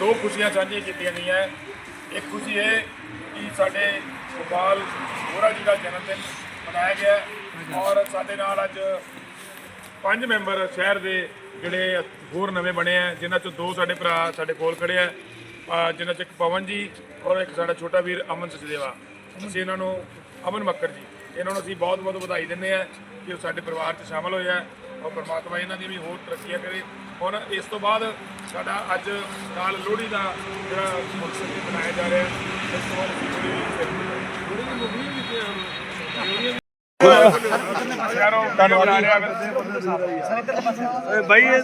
ਦੋ ਖੁਸ਼ੀਆਂ ਸਾਂਝੀਆਂ ਕੀਤੀਆਂ ਗਈਆਂ। ਇੱਕ ਖੁਸ਼ੀ ਇਹ ਕਿ ਸਾਡੇ ਗੋਪਾਲ ਹੋਰਾ ਜੀ ਦਾ ਜਨਮ ਦਿਨ ਮਨਾਇਆ ਗਿਆ ਔਰ ਸਾਡੇ ਨਾਲ ਅੱਜ ਪੰਜ ਮੈਂਬਰ ਸ਼ਹਿਰ ਦੇ ਜਿਹੜੇ ਹੋਰ ਨਵੇਂ ਬਣੇ ਆ, ਜਿਨ੍ਹਾਂ ਚੋਂ ਦੋ ਸਾਡੇ ਭਰਾ ਸਾਡੇ ਕੋਲ ਖੜੇ ਆ ਜਿਨ੍ਹਾਂ ਚ ਇੱਕ ਪਵਨ ਜੀ ਔਰ ਇੱਕ ਸਾਡਾ ਛੋਟਾ ਵੀਰ ਅਮਨ ਸਚਦੇਵਾ। ਅਸੀਂ ਇਹਨਾਂ ਨੂੰ ਅਮਨ ਮੱਕਰ ਜੀ, ਇਹਨਾਂ ਨੂੰ ਅਸੀਂ ਬਹੁਤ ਬਹੁਤ ਵਧਾਈ ਦਿੰਦੇ ਆ ਕਿ ਉਹ ਸਾਡੇ ਪਰਿਵਾਰ 'ਚ ਸ਼ਾਮਲ ਹੋਇਆ ਔਰ ਪਰਮਾਤਮਾ ਇਹਨਾਂ ਦੀ ਵੀ ਹੋਰ ਤਰੱਕੀਆਂ ਕਰੇ। ਹੁਣ ਇਸ ਤੋਂ ਬਾਅਦ ਸਾਡਾ ਅੱਜ ਨਾਲ ਲੋਹੜੀ ਦਾ ਜਿਹੜਾ ਫੰਕਸ਼ਨ ਵੀ ਮਨਾਇਆ ਜਾ ਰਿਹਾ ਹੈ। ਇਸ ਤੋਂ ਬਾਅਦ ਲੋਹੜੀ ਦੀ ceremony ਲੋਹੜੀ ਮੂਵੀ ਵੀ ਕੀਤੀ ਯਾਰੋ ਧੰਨਵਾਦ ਬਣਾ ਰਿਹਾ ਬਾਈ ਇਹ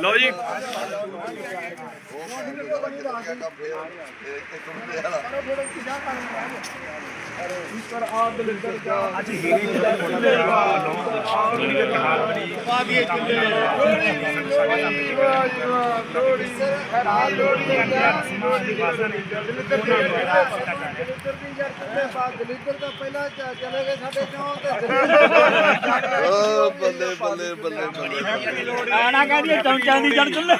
ਲਓ ਜੀ ਦਲੀਪਰ ਤਾਂ ਪਹਿਲਾਂ ਚ- ਚਲੇ ਗਏ ਸਾਡੇ ਚੌਂਕ ਤੇ ਓ ਬੱਲੇ ਬੱਲੇ ਬੱਲੇ ਬੱਲੇ ਆਣਾ ਕਹਿੰਦੀ ਚਮਚਾਂ ਦੀ ਜੜ ਚੱਲੇ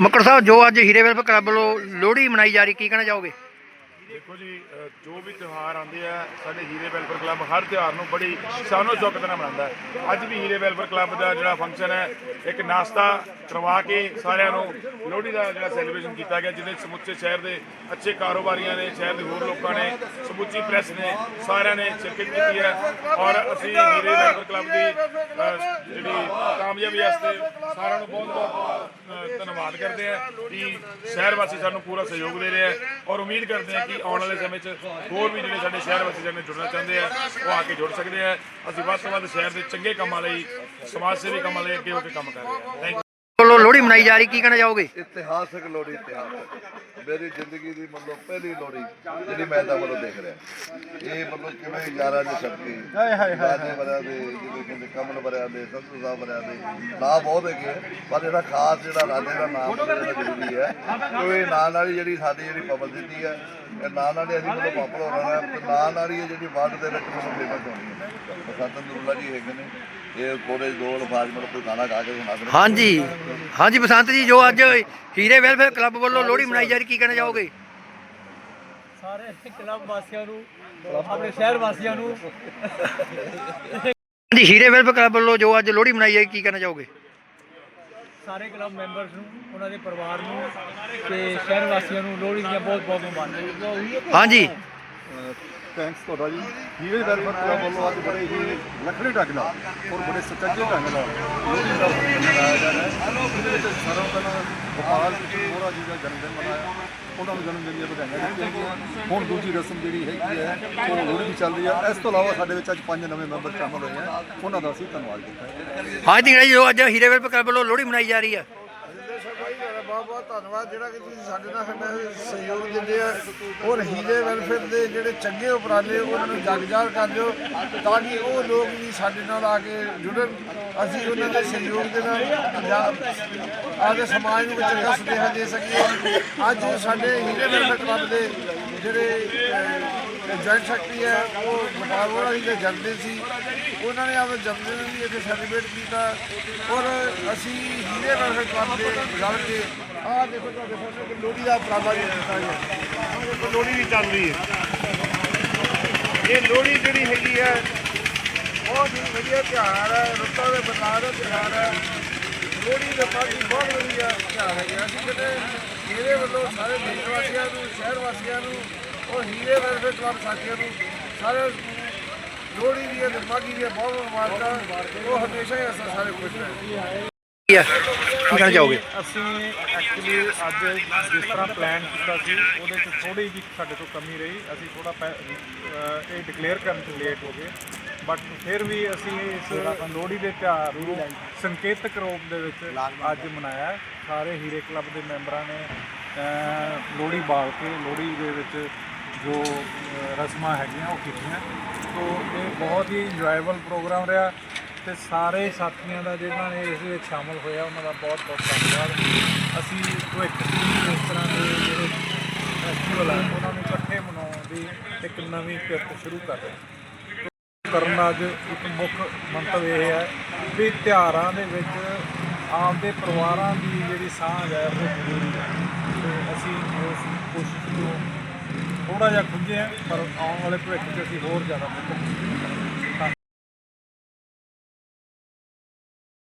ਮੱਕੜ ਸਾਹਿਬ, ਜੋ ਅੱਜ ਹੀਰੇ ਵੈਲਫੇਅਰ ਕਲੱਬ ਵੱਲੋਂ ਲੋਹੜੀ ਮਨਾਈ ਜਾ ਰਹੀ, ਕੀ ਕਹਿਣਾ ਚਾਹੋਗੇ? ਦੇਖੋ ਜੀ ਜੋ ਵੀ ਤਿਉਹਾਰ ਆਉਂਦੇ ਆ, ਸਾਡੇ ਹੀਰੇ ਵੈਲਫੇਅਰ ਕਲੱਬ ਹਰ ਤਿਉਹਾਰ ਨੂੰ ਬੜੀ ਸ਼ਾਨੋ ਸ਼ੌਕਤ ਨਾਲ ਮਨਾਉਂਦਾ ਹੈ। ਅੱਜ ਵੀ ਹੀਰੇ ਵੈਲਫੇਅਰ ਕਲੱਬ ਦਾ ਜਿਹੜਾ ਫੰਕਸ਼ਨ ਹੈ, ਇੱਕ ਨਾਸ਼ਤਾ ਕਰਵਾ ਕੇ ਸਾਰਿਆਂ ਨੂੰ ਲੋਹੜੀ ਦਾ ਜਿਹੜਾ ਸੈਲੀਬ੍ਰੇਸ਼ਨ ਕੀਤਾ ਗਿਆ, ਜਿਹਦੇ 'ਚ ਸਮੁੱਚੇ ਸ਼ਹਿਰ ਦੇ ਅੱਛੇ ਕਾਰੋਬਾਰੀਆਂ ਨੇ, ਸ਼ਹਿਰ ਦੇ ਹੋਰ ਲੋਕਾਂ ਨੇ, ਸਮੁੱਚੀ ਪ੍ਰੈਸ ਨੇ, ਸਾਰਿਆਂ ਨੇ ਸ਼ਿਰਕਤ ਕੀਤੀ ਹੈ। ਔਰ ਅਸੀਂ ਹੀਰੇ ਵੈਲਫੇਅਰ ਕਲੱਬ ਦੀ ਜਿਹੜੀ ਕਾਮਯਾਬੀ ਵਾਸਤੇ ਸਾਰਿਆਂ ਨੂੰ ਬਹੁਤ ਬਹੁਤ ਧੰਨਵਾਦ ਕਰਦੇ ਆ ਕਿ ਸ਼ਹਿਰ ਵਾਸੀ ਸਾਨੂੰ ਪੂਰਾ ਸਹਿਯੋਗ ਦੇ ਰਹੇ ਆ ਔਰ ਉਮੀਦ ਕਰਦੇ ਆ ਕਿ ਆਉਣ ਵਾਲੇ ਸਮੇਂ 'ਚ ਹੋਰ ਵੀ ਜਿਹੜੇ ਸਾਡੇ ਸ਼ਹਿਰ ਵਾਸੀ ਸਾਡੇ ਜੁੜਨਾ ਚਾਹੁੰਦੇ ਆ, ਉਹ ਆ ਕੇ ਜੁੜ ਸਕਦੇ ਆ। ਅਸੀਂ ਵੱਧ ਤੋਂ ਵੱਧ ਸ਼ਹਿਰ ਦੇ ਚੰਗੇ ਕੰਮਾਂ ਲਈ, ਸਮਾਜ ਸੇਵੀ ਕੰਮਾਂ ਲਈ ਅੱਗੇ ਹੋ ਕੇ ਕੰਮ ਕਰ ਰਹੇ ਆ। ਥੈਂਕ ਵੱਲੋਂ ਲੋਹੜੀ ਮਨਾਈ ਜਾ ਰਹੀ ਕੀ ਕਹਿਣਾ ਚਾਹੋਗੇ? ਇਤਿਹਾਸਕ ਲੋੜੀ ਇਤਿਹਾਸਕ। ਮੇਰੀ ਜ਼ਿੰਦਗੀ ਦੀ ਮਤਲਬ ਪਹਿਲੀ ਲੋੜੀ ਜਿਹੜੀ ਮੈਂ ਤਾਂ ਮਤਲਬ ਦੇਖ ਰਿਹਾ। ਇਹ ਮਤਲਬ ਕਿਵੇਂ ਯਾਰਾਂ ਦੇ ਸ਼ਕਤੀ ਹਾਏ ਹਾਏ ਹਾਏ ਬਰਿਆਂ ਦੇ ਜਿਹੜੇ ਕਹਿੰਦੇ ਕਮਲ ਬਰਿਆਂ ਦੇ ਸੰਤੂ ਸਾਹਿਬ ਬਰਿਆਂ ਦੇ ਨਾਂ ਬਹੁਤ ਹੈਗੇ ਪਰ ਜਿਹੜਾ ਖਾਸ ਜਿਹੜਾ ਰਾਜੇ ਦਾ ਨਾਮ ਜਿਹੜਾ ਜ਼ਰੂਰੀ ਹੈ ਨਾਂ ਨਾਲ ਹੀ ਜਿਹੜੀ ਸਾਡੀ ਜਿਹੜੀ ਪਬਲਿਸਿਟੀ ਹੈ ਇਹ ਨਾਂ ਨਾਲ ਹੀ ਅਸੀਂ ਮਤਲਬ ਪਾਪੂਲਰ ਹੋਣਾ ਹੈ ਨਾਲ ਹੀ ਇਹ ਜਿਹੜੀ ਵਰਲਡ ਦੇ ਵਿੱਚ ਮਤਲਬ ਫੇਮਸ ਹੋਣੀ ਹੈ ਬਸੰਤ ਨਰੂਲਾ ਜੀ ਹੈਗੇ ਨੇ ਇਹ ਕੋਲੇ ਦੋ ਲਫਾਜ਼ ਮਤਲਬ ਕੋਈ ਗਾਣਾ ਗਾ ਕੇ ਸੁਣਾ ਹਾਂਜੀ। ਹਾਂਜੀ ਬਸੰਤ ਜੀ ਜੋ ਅੱਜ ਹੀਰੇ ਵੈਲਫੇਅਰ ਕਲੱਬ ਵੱਲੋਂ ਲੋਹੜੀ ਮਨਾਈ ਜਾ ਰਹੀ ਕੀ ਕਹਿਣਾ ਚਾਹੋਗੇ? ਸਾਰੇ ਕਲੱਬ ਵਾਸੀਆਂ ਨੂੰ ਆਪਣੇ ਸ਼ਹਿਰ ਵਾਸੀਆਂ ਨੂੰ। ਹਾਂਜੀ ਹੀਰੇ ਵੈਲਫੇਅਰ ਕਲੱਬ ਵੱਲੋਂ ਜੋ ਅੱਜ ਲੋਹੜੀ ਮਨਾਈ ਜਾ ਰਹੀ ਕੀ ਕਹਿਣਾ ਚਾਹੋਗੇ? ਸਾਰੇ ਕਲੱਬ ਮੈਂਬਰਸ ਨੂੰ ਉਹਨਾਂ ਦੇ ਪਰਿਵਾਰ ਨੂੰ ਤੇ ਸ਼ਹਿਰ ਵਾਸੀਆਂ ਨੂੰ ਲੋਹੜੀ ਦੀਆਂ ਬਹੁਤ ਬਹੁਤ ਮੁਬਾਰਕਾਂ। ਹਾਂਜੀ। ਥੈਂਕਸ ਤੁਹਾਡਾ ਜੀ। ਹੀਰੇ ਵੈਲਫੇਅਰ ਕਲੱਬ ਵੱਲੋਂ ਅੱਜ ਬੜੇ ਹੀ ਲੱਖੜੇ ਢੰਗ ਨਾਲ ਔਰ ਬੜੇ ਸੁਚੱਜੇ ਢੰਗ ਨਾਲ ਲੋਹੜੀ ਦਾ ਮਨਾਇਆ ਜਾ ਰਿਹਾ ਹੈ। ਇਹਦੇ ਵਿੱਚ ਸਾਰਾ ਪਹਿਲਾਂ ਗੋਪਾਲ ਮੋਹਰਾ ਜੀ ਦਾ ਜਨਮ ਦਿਨ ਮਨਾਇਆ। ਉਹਨਾਂ ਨੂੰ ਜਨਮ ਦਿਨ ਦੀਆਂ ਵਧਾਈਆਂ ਦਿੱਤੀਆਂ ਹੁਣ ਦੂਜੀ ਰਸਮ ਜਿਹੜੀ ਹੈਗੀ ਹੈ, ਉਹ ਲੋਹੜੀ ਦੀ ਚੱਲ ਰਹੀ ਹੈ। ਇਸ ਤੋਂ ਇਲਾਵਾ ਸਾਡੇ ਵਿੱਚ ਅੱਜ ਪੰਜ ਨਵੇਂ ਮੈਂਬਰ ਸ਼ਾਮਲ ਹੋਏ ਆ ਉਹਨਾਂ ਦਾ ਅਸੀਂ ਧੰਨਵਾਦ ਕੀਤਾ ਹੈ। ਹਾਂਜੀ, ਜਿਹੜਾ ਅੱਜ ਹੀਰੇ ਵੈਲਫੇਅਰ ਕਲੱਬ ਵੱਲੋਂ ਲੋਹੜੀ ਮਨਾਈ ਜਾ ਰਹੀ ਹੈ। ਬਹੁਤ ਬਹੁਤ ਧੰਨਵਾਦ। ਜਿਹੜਾ ਕਿ ਤੁਸੀਂ ਸਾਡੇ ਨਾਲ ਸਾਡਾ ਸਹਿਯੋਗ ਦਿੰਦੇ ਆ, ਔਰ ਹੀਰੇ ਵੈਲਫੇਅਰ ਦੇ ਜਿਹੜੇ ਚੰਗੇ ਉਪਰਾਲੇ, ਉਹਨਾਂ ਨੂੰ ਜਗਜਾਰ ਕਰ ਦਿਓ ਤਾਂ ਕਿ ਉਹ ਲੋਕ ਵੀ ਸਾਡੇ ਨਾਲ ਆ ਕੇ ਜੁੜਨ। ਅਸੀਂ ਉਹਨਾਂ ਦੇ ਸਹਿਯੋਗ ਦੇ ਨਾਲ ਪੰਜਾਬ ਆਗੇ ਸਮਾਜ ਨੂੰ ਚੰਗਾ ਸੁਨੇਹਾ ਦੇ ਸਕੀਏ। ਅੱਜ ਸਾਡੇ ਹੀਰੇ ਵੈਲਫੇਅਰ ਕਲੱਬ ਦੇ ਜਿਹੜੇ ਜੁਆਇੰਟ ਸੈਕਟਰੀ ਹੈ, ਉਹ ਗੋਪਾਲ ਵਾਲਾ ਜੀ ਦਾ ਜਨਮਦਿਨ ਸੀ। ਉਹਨਾਂ ਨੇ ਆਪਣਾ ਜਨਮਦਿਨ ਵੀ ਇੱਥੇ ਸੈਲੀਬ੍ਰੇਟ ਕੀਤਾ। ਔਰ ਅਸੀਂ ਹੀਰੇ ਵੈਲਫੇਅਰ ਕਲੱਬ ਦੇ ਰਲ ਕੇ, ਆਹ ਦੇਖੋ ਤੁਹਾਡੇ ਸਾਹਮਣੇ ਲੋਹੜੀ ਦਾ ਉਪਰਾਲਾ ਵੀ ਕੀਤਾ ਗਿਆ। ਲੋਹੜੀ ਵੀ ਚੱਲ ਰਹੀ ਹੈ। ਇਹ ਲੋਹੜੀ ਜਿਹੜੀ ਹੈਗੀ ਹੈ, ਬਹੁਤ ਹੀ ਵਧੀਆ ਤਿਉਹਾਰ ਹੈ, ਰੁੱਤਾਂ ਦੇ ਬਦਲਾਅ ਦਾ ਤਿਉਹਾਰ ਹੈ। ਲੋਹੜੀ ਦਾ ਕਾਫੀ ਬਹੁਤ ਵਧੀਆ ਤਿਉਹਾਰ ਹੈ ਅਸੀਂ ਕਿਤੇ ਇਹਦੇ ਵੱਲੋਂ ਸਾਰੇ ਦੇਸ਼ ਵਾਸੀਆਂ ਨੂੰ, ਸ਼ਹਿਰ ਵਾਸੀਆਂ ਨੂੰ ਔਰ ਹੀਰੇ ਵੈਲਫੇਅਰ ਕਲੱਬ ਸਾਥੀਆਂ ਨੂੰ ਸਾਰੇ ਲੋਹੜੀ ਦੀਆਂ ਤੇ ਮਾਘੀ ਦੀਆਂ ਬਹੁਤ ਬਹੁਤ ਮੁਬਾਰਕਾਂ। ਉਹ ਹਮੇਸ਼ਾ ਹੀ ਅਸੀਂ ਸਾਰੇ ਖੁਸ਼ ਰਹਿਣ। ਕੀ ਹੈ ਕੀ ਕਹਿਣਾ ਚਾਹੋਗੇ? ਅਸੀਂ ਐਕਚੁਅਲੀ ਅੱਜ ਜਿਸ ਤਰ੍ਹਾਂ ਪਲਾਨ ਕੀਤਾ ਸੀ ਉਹਦੇ 'ਚ ਥੋੜੀ ਜਿਹੀ ਸਾਡੇ ਤੋਂ ਕਮੀ ਰਹੀ। ਅਸੀਂ ਥੋੜਾ ਇਹ ਡਿਕਲੇਅਰ ਕਰਨ 'ਚ ਲੇਟ ਹੋ ਗਏ। ਬਟ ਫਿਰ ਵੀ ਅਸੀਂ ਇਸ ਲੋਹੜੀ ਦੇ ਤਿਉਹਾਰ ਨੂੰ ਸੰਕੇਤਕ ਰੂਪ ਦੇ ਵਿੱਚ ਅੱਜ ਮਨਾਇਆ। ਸਾਰੇ ਹੀਰੇ ਕਲੱਬ ਦੇ ਮੈਂਬਰਾਂ ਨੇ ਲੋਹੜੀ ਬਾਲ ਕੇ ਲੋਹੜੀ ਦੇ ਵਿੱਚ ਜੋ ਰਸਮਾਂ ਹੈਗੀਆਂ ਉਹ ਕੀਤੀਆਂ। ਤੋਂ ਇਹ ਬਹੁਤ ਹੀ ਇੰਜੋਏਬਲ ਪ੍ਰੋਗਰਾਮ ਰਿਹਾ ਤੇ ਸਾਰੇ ਸਾਥੀਆਂ ਦਾ ਜਿਨ੍ਹਾਂ ਨੇ ਇਸ ਵਿੱਚ ਸ਼ਾਮਲ ਹੋਇਆ, ਉਹਨਾਂ ਦਾ ਬਹੁਤ ਬਹੁਤ ਧੰਨਵਾਦ। ਅਸੀਂ ਇੱਕ ਇਸ ਤਰ੍ਹਾਂ ਦੇ ਜਿਹੜੇ ਫੈਸਟੀਵਲ ਆ, ਉਹਨਾਂ ਨੂੰ ਇਕੱਠੇ ਮਨਾਉਣ ਦੀ ਇੱਕ ਨਵੀਂ ਕਿਰਤ ਸ਼ੁਰੂ ਕਰ ਰਹੇ ਹਾਂ। ਕਰਨ ਦਾ ਅੱਜ ਇੱਕ ਮੁੱਖ ਮੰਤਵ ਇਹ ਹੈ ਵੀ ਤਿਹਾਰਾਂ ਦੇ ਵਿੱਚ ਆਪਦੇ ਪਰਿਵਾਰਾਂ ਦੀ ਜਿਹੜੀ ਸਾਂਝ ਹੈ, ਉਹ ਜ਼ਰੂਰੀ ਹੈ। ਥੋੜਾ ਜਿਹਾ ਖੁੰਝੇ ਆ ਪਰ ਆਉਣ ਵਾਲੇ ਭਵਿੱਖ 'ਚ ਅਸੀਂ ਹੋਰ ਜ਼ਿਆਦਾ ਬਿਹਤਰ